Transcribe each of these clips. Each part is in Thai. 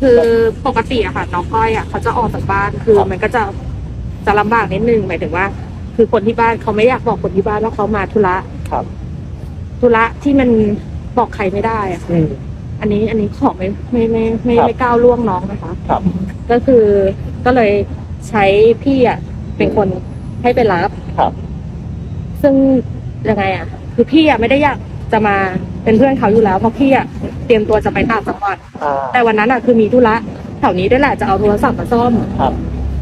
คือปกติอะค่ะน้องก้อยอะเขาจะออกจากบ้านคือครับมันก็จะจะลำบากนิดนึงหมายถึงว่า คือคนที่บ้านเขาไม่อยากบอกคนที่บ้านว่าเขามาธุระครับ ธุระที่มันบอกใครไม่ได้อะอืม อันนี้อันนี้ขอไม่ไม่ไม่ไม่ครับ ไม่ก้าวล่วงน้องนะคะ ครับ ก็คือก็เลยใช้พี่อะเป็นคนให้ไปรับ ครับ ซึ่งยังไงอะคือพี่อะไม่ได้อยากจะมา เป็นเพื่อนเขาอยู่แล้วเพราะพี่อะเตรียมตัวจะไปต่างจังหวัด อ่าแต่วันนั้นอะคือมีธุระแถวนี้ด้วยแหละจะเอาโทรศัพท์มาซ่อม ครับ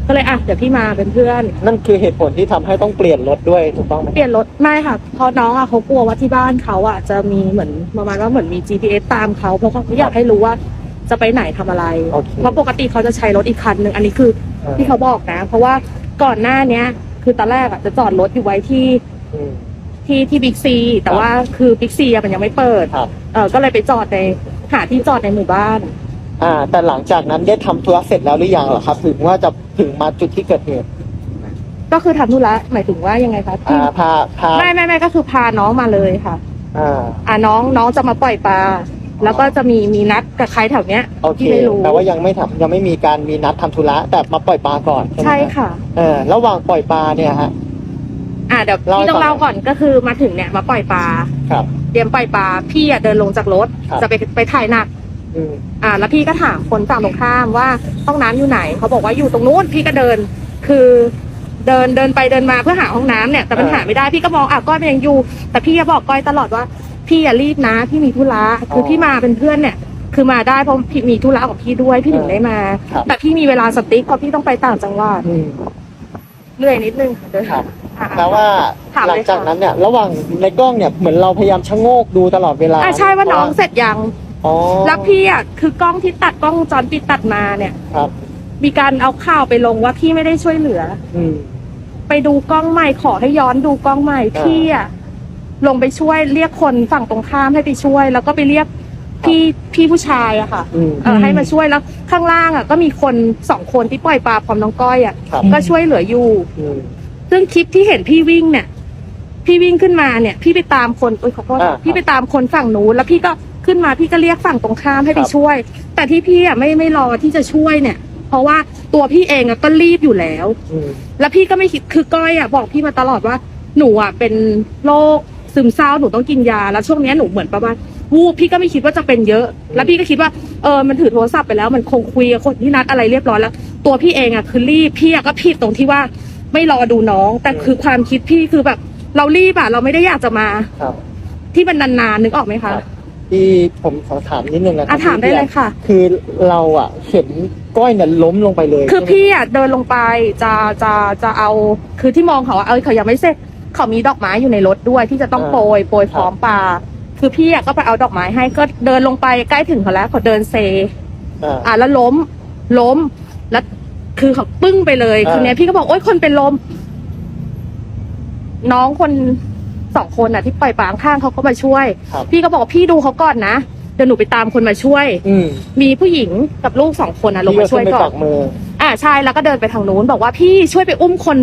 ก็เลยอะเดี๋ยวพี่มาเป็นเพื่อน นั่นคือเหตุผลที่ทำให้ต้องเปลี่ยนรถด้วยถูกต้องไหมเปลี่ยนรถไม่ค่ะเพราะน้องอะเขากลัวว่าที่บ้านเขาอะจะมีเหมือนประมาณว่าเหมือนมี GPS ตามเขาเพราะเขาอยากให้รู้ว่าจะไปไหนทำอะไร โอเคเพราะปกติเขาจะใช้รถอีกคันหนึ่งอันนี้คือเออที่เขาบอกนะ เพราะว่าก่อนหน้าเนี้ย คือตอนแรกอะจะจอดรถอยู่ไว้ที่อืม ที่ที่บิ๊กซีแต่ครับว่าคือบิ๊กซีมันยังไม่เปิดครับ เออก็เลยไปจอดในหาที่จอดในหมู่บ้าน อ่า แต่หลังจากนั้นได้ทำธุระเสร็จแล้วหรือยังเหรอครับ ถึงว่าจะถึงมาจุดที่เกิดเหตุก็คือทำธุระหมายถึงว่ายังไงคะอ่าพาพาไม่ไม่ไม่ก็คือพาน้องมาเลยค่ะ อ่าอ่าน้องน้องจะมาปล่อยปลาแล้วก็จะมีมีนัดกับใครแถวเนี้ยโอเคที่ไม่รู้แปลว่ายังไม่ทำยังไม่มีการมีนัดทำธุระแต่มาปล่อยปลาก่อนใช่ไหมใช่ค่ะ เออระหว่างปล่อยปลาเนี่ยฮะ อ่าเดี๋ยวเล่าให้พี่ต้องฟังเล่าก่อนก็คือมาถึงเนี่ยมาปล่อยปลาครับ เตรียมปล่อยปลาพี่อะเดินลงจากรถครับ จะไปไปถ่ายหนัก อืมอ่า แล้วพี่ก็ถามคนฝั่งตรงข้ามว่าห้องน้ำอยู่ไหน เขาบอกว่าอยู่ตรงนู้นพี่ก็เดิน คือ เดินเดินไปเดินมาเพื่อหาห้องน้ำเนี่ยแต่มันหาไม่ได้พี่ก็มองอะก้อยมันยังอยู่ แต่พี่จะบอกก้อยตลอดว่า พี่อย่ารีบนะ พี่มีธุระคือพี่มาเป็นเพื่อนเนี่ย คือมาได้เพราะพี่มีธุระกับพี่ด้วยพี่ถึงได้มา ครับแต่พี่มีเวลาสติ๊กเพราะพี่ต้องไปต่างจังหวัด อืม เหนื่อยนิดนึงเดินครับ อะ แปลว่าถามเลยหลังจากค่ะนั้นเนี่ย ระหว่างในกล้องเนี่ยเหมือนเราพยายามชะโงกดูตลอดเวลาอะใช่ว่าน้องเสร็จยังอ๋อแล้วพี่อะคือกล้องที่ตัดกล้องวงจรปิดตัดมาเนี่ย ครับมีการเอาข่าวไปลงว่าพี่ไม่ได้ช่วยเหลือ อืม ไปดูกล้องใหม่ขอให้ย้อนดูกล้องใหม่อ่า พี่อะลงไปช่วยเรียกคนฝั่งตรงข้ามให้ไปช่วย แล้วก็ไปเรียก พี่พี่ผู้ชายอะค่ะอืม เออให้มาช่วยแล้วข้างล่างอะก็มีคนสองคนที่ปล่อยปลาพร้อมน้องก้อยอะครับ ก็ช่วยเหลืออยู่ อืม ซึ่งคลิปที่เห็นพี่วิ่งเนี่ย พี่วิ่งขึ้นมาเนี่ย พี่ไปตามคนโอ้ยขอโทษอ่าครับพี่ไปตามคนฝั่งนู้นแล้วพี่ก็ขึ้นมาพี่ก็เรียกฝั่งตรงข้ามให้ไปครับ ช่วย แต่ที่พี่อะไม่ไม่รอที่จะช่วยเนี่ย เพราะว่าตัวพี่เองอะก็รีบอยู่แล้ว อืม แล้วพี่ก็ไม่คิดคือก้อยอะบอกพี่มาตลอดว่า หนูอะเป็นโรคซึมเศร้าหนูต้องกินยา แล้วช่วงเนี้ยหนูเหมือนประมาณ วูบพี่ก็ไม่คิดว่าจะเป็นเยอะ แล้วพี่ก็คิดว่าเออมันถือโทรศัพท์ไปแล้วมันคงคุยกับคนที่นัดอะไรเรียบร้อยแล้ว ตัวพี่เองอะคือรีบพี่อะก็ผิดตรงที่ว่าไม่รอดูน้อง แต่คือความคิดพี่คือแบบ เรารีบอะเราไม่ได้อยากจะมาครับ ที่มันนานๆนึกออกไหมคะ ที่ผมขอถามนิดนึงนะครัอะถามได้เลยค่ะ คือเราอะเห็นก้อยเนี่ยล้มลงไปเลยคือใช่ไหมพี่อะเดินลงไปจะจะจะเอาคือที่มองเขาว่าเออเขายังไม่เสร็จเขามีดอกไม้อยู่ในรถด้วยที่จะต้องโปรยโปรยพร้อมปลา คือพี่อะก็ไปเอาดอกไม้ให้ก็เดินลงไปใกล้ถึงเขาแล้วเขาเดินเซ อ่า อะแล้วล้ม ล้ม แล้วคือเขาปึ้งไปเลยอ่า คนเนี้ยพี่ก็บอกโอ๊ยคนเป็นลม น้องคนสองคนอะ ที่ปล่อยปลาข้างๆเขาก็มาช่วย ครับ พี่ก็บอกพี่ดูเขาก่อนนะเดี๋ยวหนูไปตามคนมาช่วย อืมมีผู้หญิงกับลูกสองคนอะลงพี่มาช่วยขึ้นไปก่อปันกมือ อ่าใช่แล้วก็เดินไปทางนู้นบอกว่าพี่ช่วยไปอุ้มคน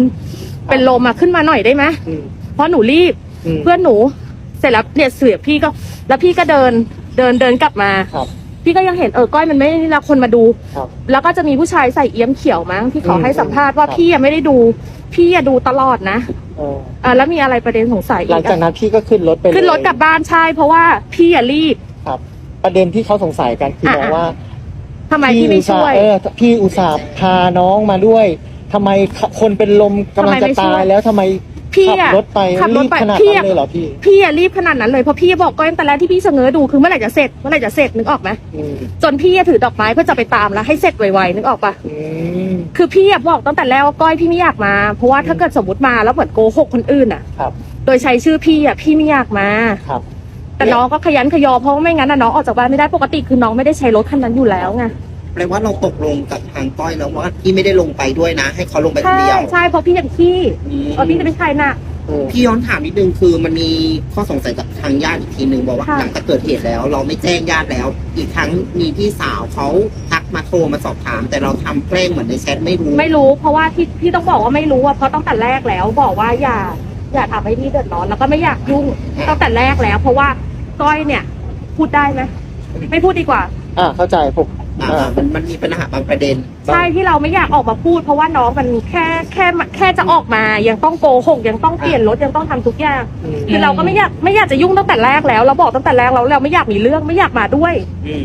เป็นลมอะขึ้นมาหน่อยได้ไหมอืมเพราะหนูรีบ อืมเพื่อนหนูเสร็จแล้วเนี่ยเสือพี่ก็ แล้วพี่ก็เดินเดินเดินกลับมา ครับ พี่ก็ยังเห็นเออก้อยมันไม่นี่ละคนมาดู ครับ แล้วก็จะมีผู้ชายใส่เอี้ยมเขียวมั้งที่เขาอืมให้สัมภาษณ์ว่าครับ พี่ยังไม่ได้ดู พี่อะดูตลอดนะเอออ่าแล้วมีอะไรประเด็นสงสัยหลัอีงกจากอะนั้นพี่ก็ขึ้นรถไปเลยขึ้นรถกลับบ้านใช่ เพราะว่าพี่อะรีบ ครับ ประเด็นที่เขาสงสัยกันคือมองว่าทำไมพี่ไม่ช่วย เออพี่อุตส่าห์พาน้องมาด้วยทำไมคนเป็นลมกำลังจะทำไมไม่ช่ตาวยยแล้วทำไม พี่ขัอะรถไปขับรถรีบไปขนาดพี่นั้นอะเลยเหรอพี่พี่อะรีบขนาดนั้นเลยเพราะพี่บอกก้อยตั้งแต่แรกที่พี่เสนอดูคือเมื่อไหร่จะเสร็จเมื่อไหร่จะเสร็จนึกออกไหมอืมจนพี่อะถือดอกไม้เพื่อจะไปตามแล้วให้เสร็จไวๆนึกออกปะ อืม คือพี่อะบอกตั้งแต่แรกว่าก้อยพี่ไม่อยากมา เพราะว่าถ้าเกิดสมมติมาแล้วเหมือนโกหกคนอื่นอะครับ โดยใช้ชื่อพี่อะพี่ไม่อยากมา ครับ แต่น้องก็ขยันขยอเพราะว่าไม่งั้นอะน้องออกจากบ้านไม่ได้ปกติคือน้องไม่ได้ใช้รถคันนั้นอยู่แล้วไง แปลว่าเราตกลงกับทางก้อยแล้วว่าพี่ไม่ได้ลงไปด้วยนะ ให้เขาลงไปคนใช่เดียว ใช่เพราะพี่เป็นพี่อืม เออพี่จะไม่ใช่น่ะเออพี่ย้อนถามนิดนึงคือมันมีข้อสงสัยกับทางญาติอีกทีหนึ่งบอกว่าค่ะ หลังจากเกิดเหตุแล้ว เราไม่แจ้งญาติแล้ว อีกทั้งมีพี่สาวเขาทักมาโทรมาสอบถาม แต่เราทำแกล้งเหมือนในแชทไม่รู้ ไม่รู้เพราะว่าที่พี่ต้องบอกว่าไม่รู้อะเพราะตั้งแต่แรกแล้วบอกว่าอย่าอย่าทำให้พี่เดือดร้อนแล้วก็ไม่อยากยุ่งตั้งแต่แรกแล้ว เพราะว่าก้อยเนี่ย พูดได้ไหมไม่พูดดีกว่า อ่าเข้าใจผม อ่าอ่ามันมันมีปัญหาบางประเด็น ใช่ที่เราไม่อยากออกมาพูด เพราะว่าน้องมันแค่แค่แค่จะออกมายังต้องโกหกยังต้องเปลี่ยนรถยังต้องทำทุกอย่าง อืม คือเราก็ไม่อยากไม่อยากจะยุ่งตั้งแต่แรกแล้ว เราบอกตั้งแต่แรกแล้วเราไม่อยากมีเรื่องไม่อยากมาด้วย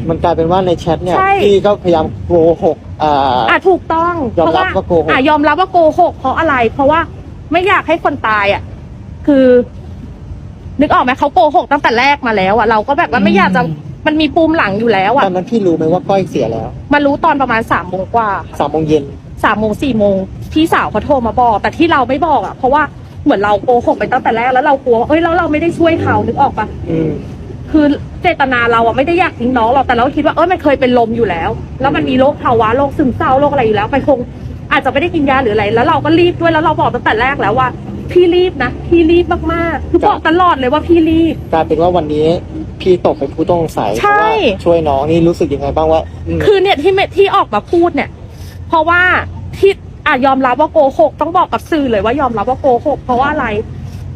มันกลายเป็นว่าในแชทเนี่ยใช่ พี่ก็พยายามโกหกอ่า อะถูกต้องยอมเพราะรับว่าว่าโกหก อะยอมรับว่าโกหกเพราะอะไร เพราะว่าไม่อยากให้คนตายอะ คือ นึกออกไหมเขาโกหกตั้งแต่แรกมาแล้วอะเราก็แบบว่าไม่อยากจะ มันมีปูมหลังอยู่แล้วตอะ อนนั้นพี่รู้ไหมว่าก้อยเสียแล้วมารู้ตอนประมาณสามโมงกว่า สามโมงเย็นสามโมงสี่โมงพี่สาวเขาโทรมาบอก แต่ที่เราไม่บอกอะเพราะว่าเหมือนเราโกหกไปตั้งแต่แรกแล้วเรากลัวว่าเอ้ยแล้วเราไม่ได้ช่วยเขานึกออกปะอืมคือเจตนาเราอะไม่ได้อยากทิ้งน้องเราแต่เราคิดว่าเอ้ยมันเคยเป็นลมอยู่แล้ว แล้วมันมีโรคภาวะโรคซึมเศร้าโรคอะไรอยู่แล้วมันคง อาจจะไม่ได้กินยาหรืออะไร แล้วเราก็รีบด้วยแล้วเราบอกตั้งแต่แรกแล้วว่า พี่รีบนะพี่รีบมากๆคือบอกตลอดเลยว่าพี่รีบ กลายเป็นว่าวันนี้ พี่ตกเป็นผู้ต้องสงสัยใช่เพราะว่าช่วยน้องนี่รู้สึกยังไงบ้างว่ามคือเนี่ยที่เมที่ออกมาพูดเนี่ย เพราะว่าที่อะยอมรับว่าโกหกต้องบอกกับสื่อเลยว่ายอมรับว่าโกหกเพราะว่าอะไร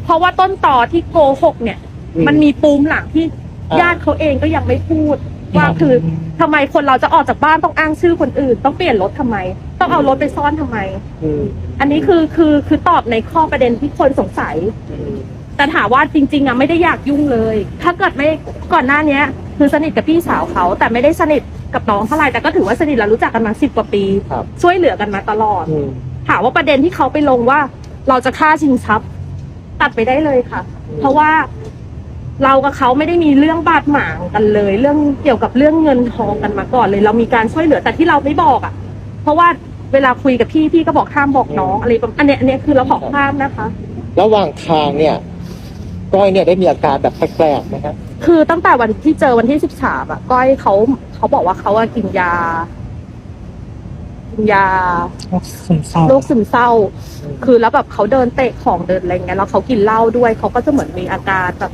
เพราะว่าต้นต่อที่โกหกเนี่ย อืมมันมีปูมหลังที่อ่า ญาติเขาเองก็ยังไม่พูด ว่าคือทำไมคนเราจะออกจากบ้านต้องอ้างชื่อคนอื่น ต้องเปลี่ยนรถทำไม ต้องเอารถไปซ่อนทำไม อืมอันนี้คือคือคือตอบในข้อประเด็นที่คนสงสัย อืม แต่ถามว่าจริง ๆอะไม่ได้อยากยุ่งเลย ถ้าเกิดไม่ก่อนหน้าเนี้ย คือสนิทกับพี่สาวเขา แต่ไม่ได้สนิทกับน้องเท่าไหร่แต่ก็ถือว่าสนิทและรู้จักกันมาสิบกว่าปี ครับ ช่วยเหลือกันมาตลอด อืม ถามว่าประเด็นที่เขาไปลงว่า เราจะฆ่าชิงทรัพย์ ตัดไปได้เลยค่ะ อืม เพราะว่าเรากับเขาไม่ได้มีเรื่องบาดหมางกันเลย เรื่องเกี่ยวกับเรื่องเงินทองกันมาก่อนเลย เรามีการช่วยเหลือแต่ที่เราไม่บอกอะ เพราะว่าเวลาคุยกับพี่พี่ก็บอกห้ามบอกน้องอะไรประมาณอันเนี้ยอันเนี้ยคือเราขอห้ามนะคะ ระหว่างทางเนี่ย ก้อยเนี่ยได้มีอาการแบบแปลกๆไหมครับคือตั้งแต่วันที่เจอวันที่สิบสามอะก้อยเขาเขาบอกว่าเขาอะกินยา กินยาซึมเศร้าโรคซึมเศร้า คือแล้วแบบเขาเดินเตะของเดินอะไรเงี้ยแล้วเขากินเหล้าด้วยเขาก็จะเหมือนมีอาการแบบ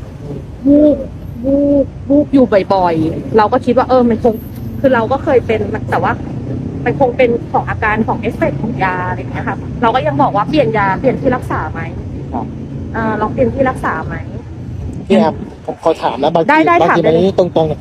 วูบวูบวูบอยู่บ่อยๆ เราก็คิดว่าเออมันคง คือเราก็เคยเป็นแต่ว่ามันคงเป็นของอาการของเอฟเฟกต์ของยาอะไรเงี้ยค่ะ เราก็ยังบอกว่าเปลี่ยนยาเปลี่ยนที่รักษาไหม ครับอ่าลองเปลี่ยนที่รักษาไหมพี่แอมผมขอถามนะบางได้ทีได้บางถามทีได้ มันเลยนี่ตรงๆเนี่ย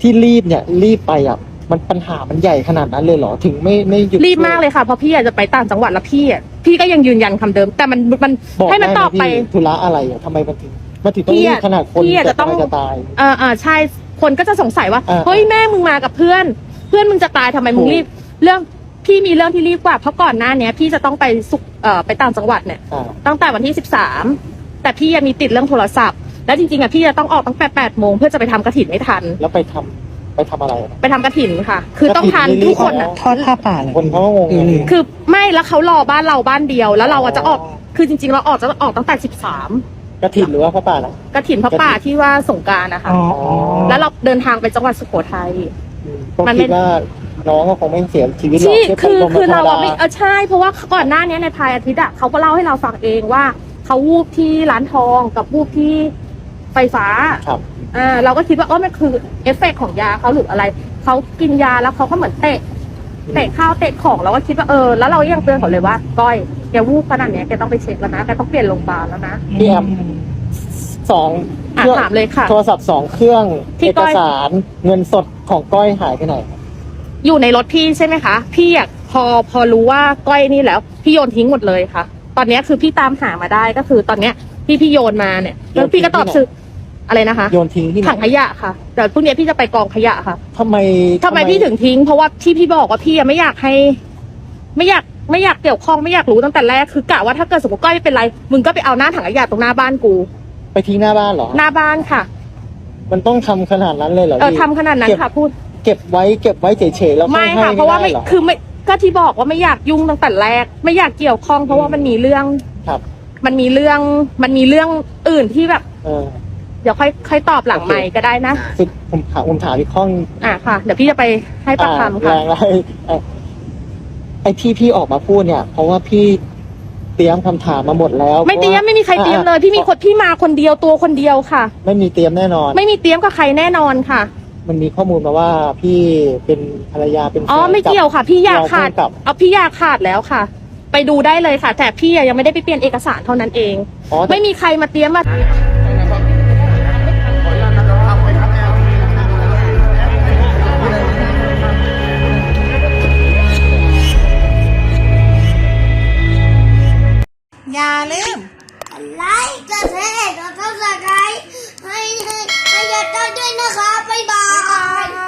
ที่รีบเนี่ยรีบไปอะมันปัญหามันใหญ่ขนาดนั้นเลยเหรอถึงไม่ไม่หยุดรีบมากเลยค่ะเพราะพี่อาจจะไปต่างจังหวัดแล้วพี่อะพี่ก็ยังยืนยันคำเดิม แต่มันมันบอกให้มันด้ตอบไป พี่ธุระอะไรอะทำไมมันถึงมันถึงต้องพี่รีอะบขนาดคนพี่อะจะต้องจะตาย เออเออใช่คนก็จะสงสัยว่า อ่าเฮ้ยแม่มึงมากับเพื่อน เพื่อนมึงจะตายทำไมมึงถูก รีบ เรื่อง พี่มีเรื่องที่รีบกว่าเพราะก่อนหน้าเนี้ย พี่จะต้องไปสุขเอ่อไปต่างจังหวัดเนี่ย อ่า ตั้งแต่วันที่สิบสามแต่พี่ยังมีติดเรื่องโทรศัพท์ แล้วจริงๆอะพี่จะต้องออกตั้งแต่แปดโมงเพื่อจะไปทำกระถินไม่ทัน แล้วไปทำไปทำอะไรอะ ไปทำกระถินค่ะ คือต้องทานกฐินนี่ ทุกคนอะ ทอดผ้าป่าเลย คนเขาก็งงอืมคือไม่แล้วเขารอบ้านเราบ้านเดียว แล้วเราอะจะออกคือจริง ๆ เราออกจะออกตั้งแต่สิบสามกระถิ่นหรือว่าพระป่านะกระถินพระป่าที่ว่าสงกรารนะคะอ๋ออ๋อ แล้วเราเดินทางไปจังหวัดสุโขทัย ก็มันไม่ คิดว่า น้องก็คงไม่เสียชีวิตหรอกที่แคือป็นลมคือเราธมอะดไม่เออใช่เพราะว่าก่อนหน้านี้ในพายอาทิตย์อะเขาก็เล่าให้เราฟังเองว่าเขาวูบที่ร้านทองกับวูบที่ไฟฟ้าครับอ่าเราก็คิดว่าเออมันคือเอฟเฟกต์ของยาเขาหรืออะไรเขากินยาแล้วเขาก็เหมือนเตะเตะข้าวเตะของเราก็คิดว่าเออแล้วเรายังเตือนเขาเลยว่าก้อยแกวูบขนาดเนี้ยแกต้องไปเช็คแล้วนะแกต้องเปลี่ยนโรงพยาบาลแล้วนะพี่แอมสองอะเครื่องถามเลยค่ะ โทรศัพท์สองเครื่องที่เอกก้อยสารเงินสดของก้อยหายไปไหน อยู่ในรถพี่ใช่ไหมคะ พี่อะพอพอรู้ว่าก้อยนี่แล้ว พี่โยนทิ้งหมดเลยค่ะ ตอนเนี้ยคือพี่ตามหามาได้ก็คือตอนเนี้ยที่พี่โยนมาเนี่ยแล้วพี่ก็ตอบสื่ออะไรนะคะโยนทิ้งที่ไหนถังขยะค่ะเดี๋ยวพรุ่งนี้พี่จะไปกองขยะค่ะทำไมทำไมพี่ถึงทิ้ง เพราะว่าที่พี่บอกว่าพี่อะไม่อยากให้ ไม่อยากไม่อยากเกี่ยวข้องไม่อยากรู้ตั้งแต่แรกคือกะว่าถ้าเกิดสมมติก้อยไม่เป็นไรมึงก็ไปเอาหน้าถังขยะตรงหน้าบ้านกู ไปทิ้งหน้าบ้านเหรอหน้าบ้านค่ะ มันต้องทำขนาดนั้นเลยเหรอเออพี่ทำขนาดนั้นเก็บค่ะพูด เก็บไว้เก็บไว้เฉยๆแล้วไม่ให้ค่ะ เพราะว่าไม่ด้หอคือไม่ก็ที่บอกว่าไม่อยากยุ่งตั้งแต่แรก ไม่อยากเกี่ยวข้อง เพราะว่ามันมีเรื่องครับ มันมีเรื่องมันมีเรื่องอื่นที่แบบ เออ เดี๋ยวค่อยค่อยตอบหลังใหม่ก็ได้นะสุดผมถามผมถามอีกข้ออ่าค่ะ เดี๋ยวพี่จะไปให้ปากอ่าคำแรค่ะงไรเอ่อไอ้ที่พี่ออกมาพูดเนี่ย เพราะว่าพี่เตรียมคำถามมาหมดแล้วไม่เตรียมไม่มีใครเตรียมเลย พี่มีคนพี่มาคนเดียวตัวคนเดียวค่ะ ไม่มีเตรียมแน่นอน ไม่มีเตรียมกับใครแน่นอนค่ะ มันมีข้อมูลมาว่าพี่เป็นภรรยาเป็นแนอ๋อไม่เกี่ยวค่ะ พี่ยาขาดบเอาพี่ยาขาดแล้วค่ะ ไปดูได้เลยค่ะ แต่พี่ยังไม่ได้ไปเปลี่ยนเอกสารเท่านั้นเองอไม่มีใครมาเตรียมมา อย่าลืม ไลค์กดแชร์กดซับสไครต์ เย็นด้วยนะคะ บ๊ายบาย